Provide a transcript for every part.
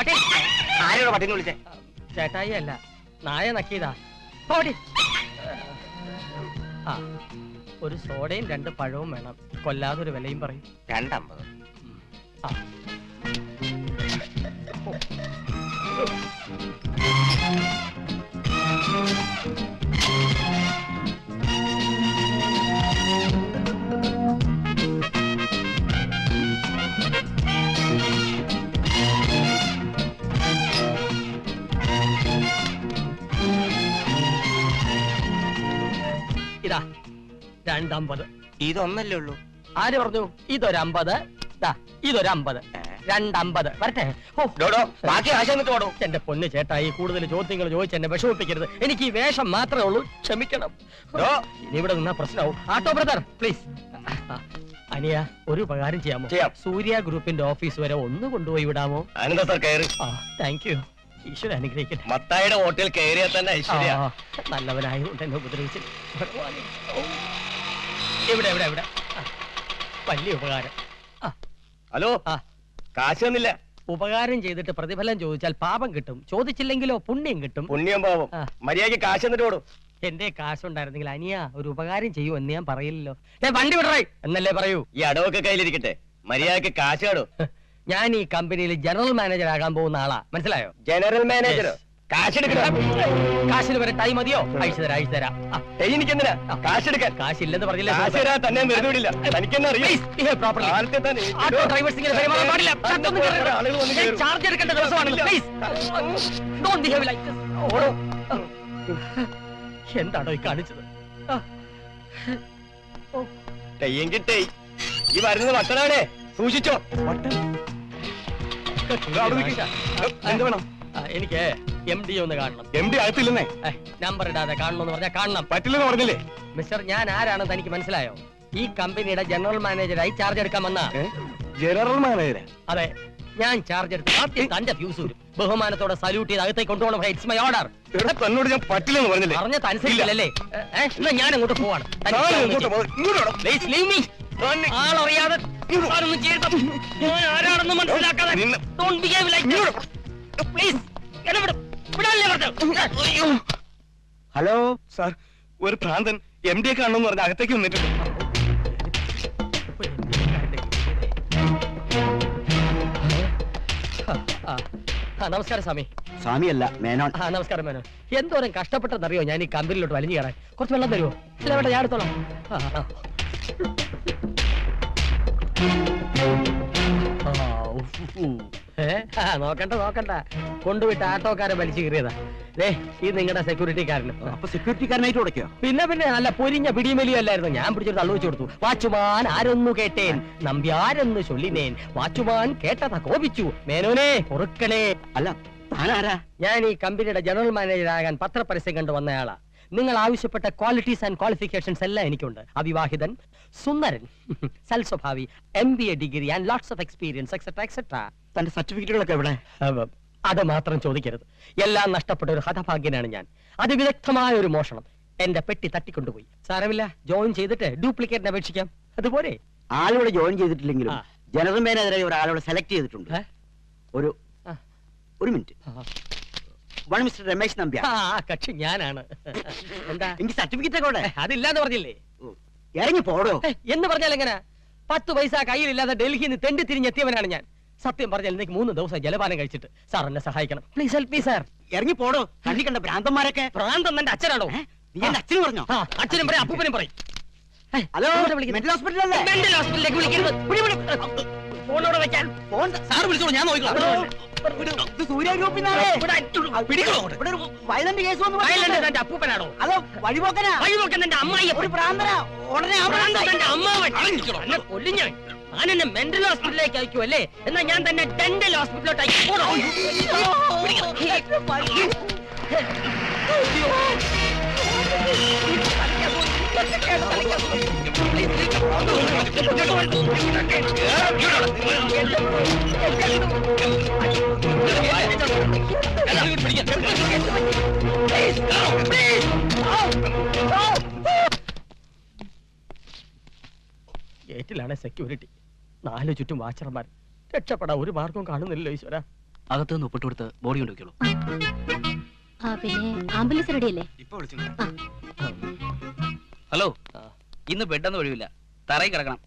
പട്ടി. ആരോട് പട്ടിനെ വിളിച്ചേ? ചേട്ടായി അല്ല നായ നക്കിയതാ. പോടി ആ ഒരു സോഡയും രണ്ട് പഴവും വേണം. കൊല്ലാതെ ഒരു വിലയും പറയും. രണ്ടമ്പത്. ആ. ഇതാ രണ്ടമ്പത്. ഇതൊന്നല്ലേ ഉള്ളൂ? ആര് പറഞ്ഞു? ഇതൊരമ്പത്. ദാ ഇതൊരമ്പത്. രണ്ടമ്പത്. വരട്ടെ. ഓ. ഡോഡോ ബാക്കി ആശ എന്നിട്ട് എന്റെ പൊന്ന് ചേട്ടായി കൂടുതൽ ചോദ്യങ്ങൾ ചോദിച്ച് എന്നെ വിഷമിപ്പിക്കരുത്. എനിക്ക് ഈ വേഷം മാത്രമേ ഉള്ളൂ. ക്ഷമിക്കണം. ഡോ. ഇനി ഇവിടെ നിന്നാ പ്രശ്നമാവും. ആട്ടോ ബ്രദർ പ്ലീസ് അനിയ ഒരു ഉപകാരം ചെയ്യാമോ? ചെയ്യാം. സൂര്യ ഗ്രൂപ്പിന്റെ ഓഫീസ് വരെ ഒന്ന് കൊണ്ടുപോയി വിടാമോ? അനന്ത സാർ കയറി. ആ താങ്ക് യു ഈശ്വര അനുഗ്രഹിക്കട്ടെ. മത്തായിയുടെ ഹോട്ടൽ കയറിയാൽ തന്നെ ഐശ്വര്യ. ആ, നല്ലവനായതുകൊണ്ട് എന്നെ ഉപദ്രവിച്ചു ഭഗവാനെ. ഓ. എവിടെ ഇവിടെ ഇവിടെ ആ, വലിയ ഉപകാരം. ഹലോ. ആ. കാശ് തന്നില്ല. ഉപകാരം ചെയ്തിട്ട് പ്രതിഫലം ചോദിച്ചാൽ പാപം കിട്ടും. ചോദിച്ചില്ലെങ്കിലോ പുണ്യം കിട്ടും. പുണ്യം പാവം ആ. മര്യാദയ്ക്ക് കാശ് എന്നിട്ട് ഓടും. എന്റെ കാശുണ്ടായിരുന്നെങ്കിൽ അനിയ ഒരു ഉപകാരം ചെയ്യൂ എന്ന് ഞാൻ പറയില്ലല്ലോ. ഞാൻ വണ്ടി വിടറേ. എന്നല്ലേ പറയൂ. ഈ അടവൊക്കെ കയ്യിലിരിക്കട്ടെ. മര്യാദയ്ക്ക് കാശ് കടോ ഞാൻ ഈ കമ്പനിയിൽ ജനറൽ മാനേജർ ആകാൻ പോകുന്ന ആളാ. മനസ്സിലായോ? ജനറൽ മാനേജറോ കാശ് എടുക്കണം കാശിന് വരെ ടൈം മതിയോ അയച്ചു തരാം അയച്ചു തരാം. എനിക്കെന്തിനാ? കാശ് എടുക്കാൻ കാശില്ലെന്ന് പറഞ്ഞില്ല? കാശ് തരാൻ തന്നെ തനിക്കെന്നെ കീറും. ചാർജ് എടുക്കേണ്ട ദിവസമാണ് എന്താണോ ഈ കാണിച്ചത്? ഈ വരുന്നത് വട്ടനാണേ. സൂക്ഷിച്ചോ. നിൽക്ക്. എന്ത് വേണം? ആ, എനിക്ക് എം ഡി ഒന്ന് കാണണം. എം ഡി അകത്തില്ലെന്നേ നമ്പർ ഇടാതെ കാണണമെന്ന് പറഞ്ഞാൽ കാണണം. പറ്റില്ലെന്ന് പറഞ്ഞില്ലേ? മിസ്റ്റർ ഞാൻ ആരാണെന്ന് തനിക്ക് മനസ്സിലായോ? ഈ കമ്പനിയുടെ ജനറൽ മാനേജറായി ചാർജ് എടുക്കാൻ വന്ന. ജനറൽ മാനേജരാ? അതെ ഞാൻ ചാർജ് എടുത്ത് ആദ്യം തന്റെ ഫ്യൂസ് ഊരും. ബഹുമാനത്തോടെ സല്യൂട്ട് ചെയ്ത് അകത്തേക്ക് കൊണ്ടുപോകണം. ഇറ്റ്സ് മൈ ഓർഡർ എടാ തന്നോട് ഞാൻ പറ്റില്ലെന്ന് പറഞ്ഞില്ലേ? പറഞ്ഞത് അനുസരിച്ചില്ലല്ലേ? ഏ, എന്നാ ഞാൻ അങ്ങോട്ട് പോവാണ് താൻ ഇങ്ങോട്ട് പോ. ഇങ്ങോട്ട് വാടോ. Please leave me. ആളറിയാതെ. ഞാൻ ആരാണെന്ന് മനസ്സിലാക്കാതെ. Please, എന്നെ വിട്. വിടാനല്ലേ പറഞ്ഞത്? Hello sir. ഒരു ഭ്രാന്തൻ എം ഡി ഒക്കെ ആണെന്ന് പറഞ്ഞ അകത്തേക്ക് വന്നിട്ടുണ്ട്. നമസ്കാരം സ്വാമി. സ്വാമിയല്ല മേനോൻ. ആ നമസ്കാരം മേനോൻ. എന്തോരം കഷ്ടപ്പെട്ടെന്നറിയോ ഞാൻ ഈ കമ്പനിയിലോട്ട് വലിഞ്ഞു കയറാൻ. കുറച്ച് വെള്ളം തരുമോ ഇല്ല വേണ്ട ഞാൻ എടുത്തോളാം. ആ, നോക്കണ്ട നോക്കണ്ട. കൊണ്ടുവിട്ട് ആട്ടോക്കാരെ വലിച്ചു കയറിയതാ ദേ ഇത് നിങ്ങളുടെ സെക്യൂരിറ്റിക്കാരന് അപ്പൊ സെക്യൂരിറ്റിക്കാരനായിട്ട് ഉടക്കോ പിന്നെ പിന്നെ നല്ല പൊരിഞ്ഞ പിടിമലിയല്ലായിരുന്നു ഞാൻ പിടിച്ചൊരു തള്ളു വെച്ചു കൊടുത്തു. വാച്ചുമാൻ ആരൊന്നു കേട്ടേൻ. നമ്പ്യാരെന്ന് ചൊല്ലിനേൻ. വാച്ചുമാൻ കേട്ടതാ കോപിച്ചു. മേനോനെ പൊറുക്കണേ. അല്ല താനാരാ? ഞാൻ ഈ കമ്പനിയുടെ ജനറൽ മാനേജർ ആകാൻ പത്രപരസ്യം കണ്ടു വന്നയാളാ. നിങ്ങൾ ആവശ്യപ്പെട്ട ക്വാളിറ്റീസ് ആൻഡ് ക്വാളിഫിക്കേഷൻസ് എല്ലാം എനിക്കുണ്ട്. അവിവാഹിതൻ സുന്ദരൻ സൽസ്വഭാവി M B A degree and lots of experience etcetera etcetera തന്റെ സർട്ടിഫിക്കറ്റുകളൊക്കെ എവിടെ? അത് മാത്രം ചോദിക്കരുത്. എല്ലാം നഷ്ടപ്പെട്ട ഒരു ഹതഭാഗ്യനാണ് ഞാൻ. അതിവിദഗ്ധമായ ഒരു മോഷണം. എന്റെ പെട്ടി തട്ടിക്കൊണ്ടുപോയി. സാരമില്ല ജോയിൻ ചെയ്തിട്ട് ഡ്യൂപ്ലിക്കേറ്റിന് അപേക്ഷിക്കാം. അതുപോലെ. ആളിവിടെ ജോയിൻ ചെയ്തിട്ടില്ലെങ്കിലും. ജനറൽ മാനേജറായി ഒരാളോട് സെലക്ട് ചെയ്തിട്ടുണ്ട്. ഒരു ഒരു minute. One mister Ramesh Nambiar. ആ കക്ഷി ഞാനാണ്. എന്താ? എനിക്ക് സർട്ടിഫിക്കറ്റ് അവിടെ അതില്ലാന്ന് പറഞ്ഞില്ലേ? ഇറങ്ങി പോടോ. എന്ന് പറഞ്ഞാൽ എങ്ങനെ? പത്ത് പൈസ കയ്യിലില്ലാതെ ഡൽഹിയിൽ നിന്ന് തെണ്ടി തിരിഞ്ഞെത്തിയവനാണ് ഞാൻ. സത്യം പറഞ്ഞാൽ എനിക്ക് മൂന്ന് ദിവസം ജലപാനം കഴിച്ചിട്ട് സാർ എന്നെ സഹായിക്കണം. പ്ലീസ് ഹെൽപ്പ് മീ സാർ ഇറങ്ങി പോടോ. കണ്ണി കണ്ട ഭ്രാന്തന്മാരൊക്കെ. ഭ്രാന്തം എന്റെ അച്ഛനാണോ? നീ എന്റെ അച്ഛന് പറഞ്ഞോ? അച്ഛനും പറയും അപ്പൂപ്പനും പറയും. ഹലോ? മെന്റൽ ഹോസ്പിറ്റൽ അല്ലേ? മെന്റൽ ഹോസ്പിറ്റലിലേക്ക് വിളിക്കരുത്. വിളി, വിളി. ഫോണോടെ വെക്കാൻ. ഫോൺ സാർ വിളിച്ചോളൂ ഞാൻ ഇത് സൂര്യ ഗ്രൂപ്പിന്നാണ് വയലന്റ് കേസ് വന്നു എന്റെ അപ്പൂപ്പനാണോ? അതോ വഴിപോക്കനാ? വഴിപോക്കൻ എന്റെ അമ്മായി ഒരു ഭ്രാന്തനാ ഉടനെ അമ്മാവൻ. എന്നെ കൊല്ലും ഞാൻ. ഞാൻ എന്നെ മെന്റൽ ഹോസ്പിറ്റലിലേക്ക് അയക്കൂ അല്ലേ? എന്നാ ഞാൻ തന്നെ ഡെന്റൽ ഹോസ്പിറ്റലിലോട്ട് ഗേറ്റിലാണ് സെക്യൂരിറ്റി നാലു ചുറ്റും വാച്ചർമാർ രക്ഷപ്പെടാൻ ഒരു മാർഗവും കാണുന്നില്ലല്ലോ ഈശ്വര. അകത്ത് നിന്ന് ഒപ്പിട്ട് കൊടുത്ത് ബോഡി കൊണ്ടുവയ്ക്കുള്ളൂ പിന്നെ ആംബുലൻസ് ഇപ്പൊ വിളിച്ചു. ഹലോ. ഇന്ന് ബെഡൊന്നും ഒഴിവില്ല. തറയിൽ കിടക്കണം.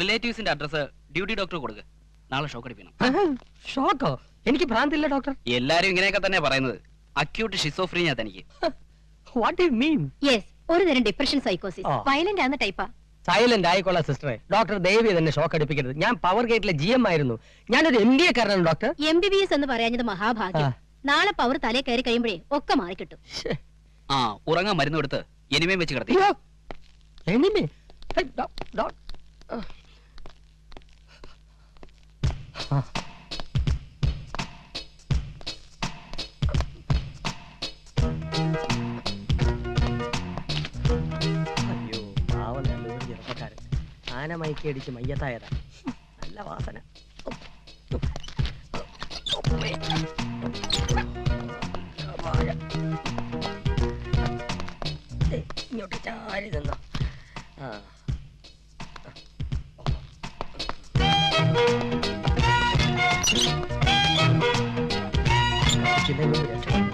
റിലേറ്റീവ്സിന്റെ അഡ്രസ് ഡ്യൂട്ടി ഡോക്ടർ കൊടുക്ക്. നാളെ ഷോക്ക് അടിപ്പിക്കണം. ഷോക്കോ എനിക്ക് ഭ്രാന്തില്ല ഡോക്ടർ എല്ലാരും ഇങ്ങനെയൊക്കെ തന്നെ പറയുന്നത്. അക്യൂട്ട് ഷിസോഫ്രീനിയ തനിക്ക്. വാട്ട് യു മീൻ യെസ് ഒരു തരം ഡിപ്രഷൻ സൈക്കോസിസ്. വയലന്റ് ആണ് ടൈപ്പാ സൈലന്റ് ആയിക്കോളാ സിസ്റ്ററെ ഡോക്ടർ ദേവി തന്നെ ഷോക്ക് അടിപ്പിക്കരുത്. ഞാൻ പവർ ഗേറ്റിലെ ജി എം ആയിരുന്നു. ഞാനൊരു M B A കാരനാണ് doctor M B B S എന്ന് പറയാഞ്ഞത് മഹാഭാഗ്യം. നാളെ പവർ തലേ കയറി കഴിയുമ്പോഴേ ഒക്കെ മാറി കിട്ടും ആ ഉറങ്ങാൻ മരുന്ന് കൊടുത്ത് എനിമയും വെച്ച് കിടത്തി. എനിമി. അയ്യോ പാവം നല്ലൊരു ചെറുപ്പക്കാരൻ. ആന മയക്കി അടിച്ച് മയ്യത്തായതാ. നല്ല വാസന. ഇങ്ങോട്ട് ചാരി നിന്നോ ആ. Jimmy Lewis.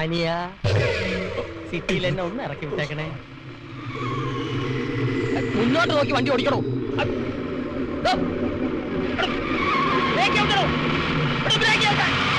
അനിയ സിറ്റിയിൽ എന്നെ ഒന്ന് ഇറക്കി വിട്ടേക്കണേ മുന്നോട്ട് നോക്കി വണ്ടി ഓടിക്കണോ. ബ്രേക്ക്? ബ്രേക്ക്